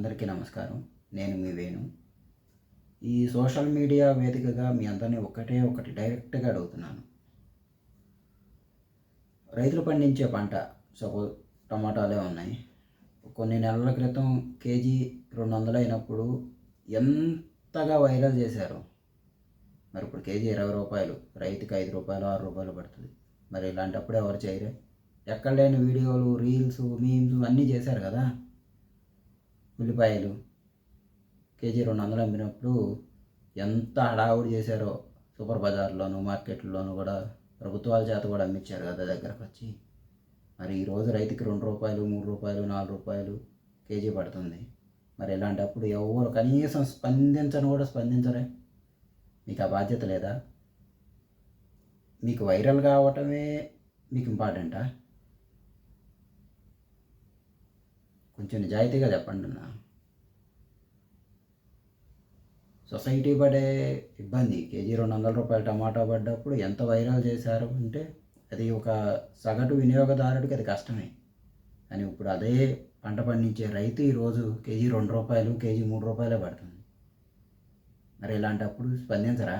అందరికీ నమస్కారం. నేను మీ వేణు. ఈ సోషల్ మీడియా వేదికగా మీ అందరినీ ఒకటే ఒకటి డైరెక్ట్గా అడుగుతున్నాను. రైతులు పండించే పంట సపోజ్ టమాటాలే ఉన్నాయి. కొన్ని నెలల క్రితం కేజీ రెండు వందలు అయినప్పుడు ఎంతగా వైరల్ చేశారు? మరి ఇప్పుడు కేజీ ఇరవై రూపాయలు రైతుకి ఐదు రూపాయలు ఆరు రూపాయలు పడుతుంది. మరి ఇలాంటప్పుడు ఎవరు చేయరే? ఎక్కడ లేని వీడియోలు రీల్స్ మీమ్స్ అన్నీ చేశారు కదా? ఉల్లిపాయలు కేజీ రెండు వందలు అమ్మినప్పుడు ఎంత హడావుడి చేశారో సూపర్ బజార్లోను మార్కెట్లోనూ కూడా ప్రభుత్వాల చేత కూడా అమ్మించారు కదా దగ్గరకు వచ్చి. మరి ఈరోజు రైతుకి రెండు రూపాయలు మూడు రూపాయలు నాలుగు రూపాయలు కేజీ పడుతుంది. మరి ఇలాంటప్పుడు ఎవరు కనీసం స్పందించను కూడా స్పందించరే? మీకు ఆ బాధ్యత లేదా? మీకు వైరల్ కావటమే మీకు ఇంపార్టెంటా? కొంచెం నిజాయితీగా చెప్పండి అన్న. సొసైటీ పడే ఇబ్బంది. కేజీ రెండు వందల రూపాయల టమాటా పడ్డప్పుడు ఎంత వైరల్ చేశారు అంటే అది ఒక సగటు వినియోగదారుడికి అది కష్టమే. కానీ ఇప్పుడు అదే పంట పండించే రైతు ఈరోజు కేజీ రెండు రూపాయలు కేజీ మూడు రూపాయలే పడుతుంది. మరి ఇలాంటప్పుడు స్పందించరా?